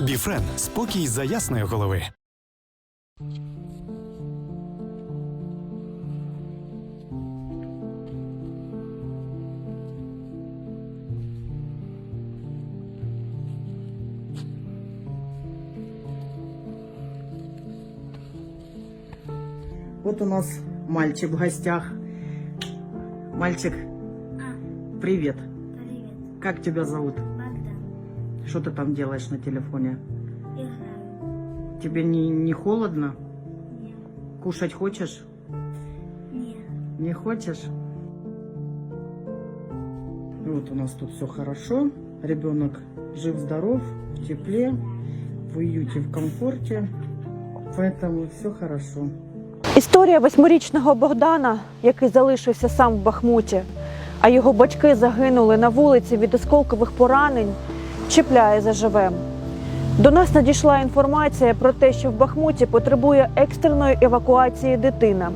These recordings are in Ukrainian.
Біфрен спокій за ясної голови. Вот у нас мальчик в гостях. Мальчик, привет. Привет, Как тебя зовут? Что ты там делаешь на телефоне? Играю. Тебе не, не холодно? Нет. Кушать хочешь? Нет. Не хочешь? Вот у нас тут все хорошо. Ребенок жив-здоров, в тепле, в уюте, в комфорте. Поэтому все хорошо. Історія восьмирічного Богдана, який залишився сам в Бахмуті, а його батьки загинули на вулиці від осколкових поранень, чіпляє заживе. До нас надійшла інформація про те, що в Бахмуті потребує екстреної евакуації дитина.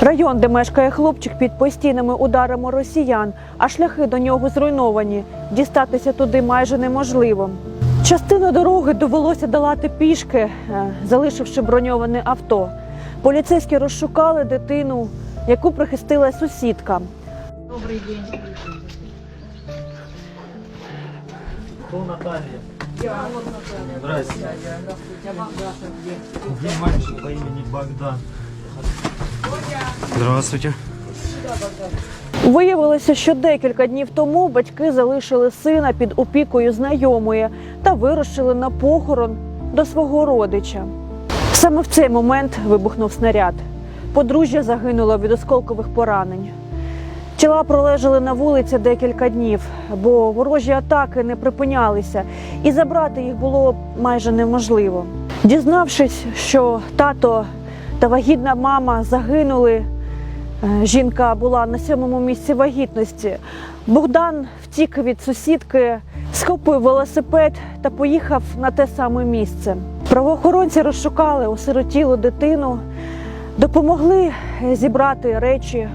Район, де мешкає хлопчик під постійними ударами росіян, а шляхи до нього зруйновані. Дістатися туди майже неможливо. Частину дороги довелося долати пішки, е, залишивши броньоване авто. Поліцейські розшукали дитину, яку прихистила сусідка. Добрый день. Кто Наталья? Я вот Наталья. Здравствуйте. А где? Где мальчик по имени Богдан? Здравствуйте. Виявилося, що декілька днів тому батьки залишили сина під опікою знайомої та вирушили на похорон до свого родича. Саме в цей момент вибухнув снаряд. Подружжя загинуло від осколкових поранень. Тіла пролежали на вулиці декілька днів, бо ворожі атаки не припинялися, і забрати їх було майже неможливо. Дізнавшись, що тато та вагітна мама загинули, Жінка була на сьомому місці вагітності. Богдан втік від сусідки, схопив велосипед та поїхав на те саме місце. Правоохоронці розшукали осиротілу дитину, допомогли е, зібрати речі,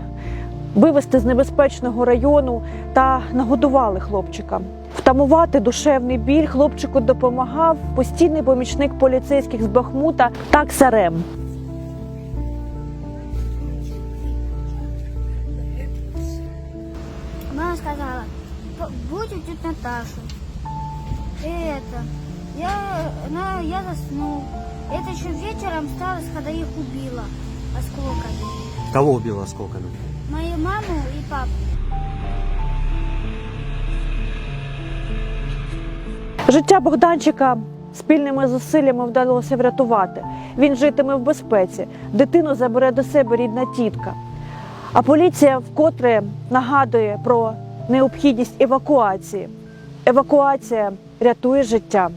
вивезти з небезпечного району та нагодували хлопчика. Втамувати душевний біль хлопчику допомагав постійний помічник поліцейських з Бахмута Таксарем. Мама сказала, будь у тети Наташи. И это, я, на, я заснул. Это еще вечером сталось, когда их убила осколками. Кого убила осколками? Мою маму и папу. Життя Богданчика спільними зусиллями вдалося врятувати. Він житиме в безпеці, дитину забере до себе рідна тітка. А поліція вкотре нагадує про необхідність евакуації. Евакуація рятує життя.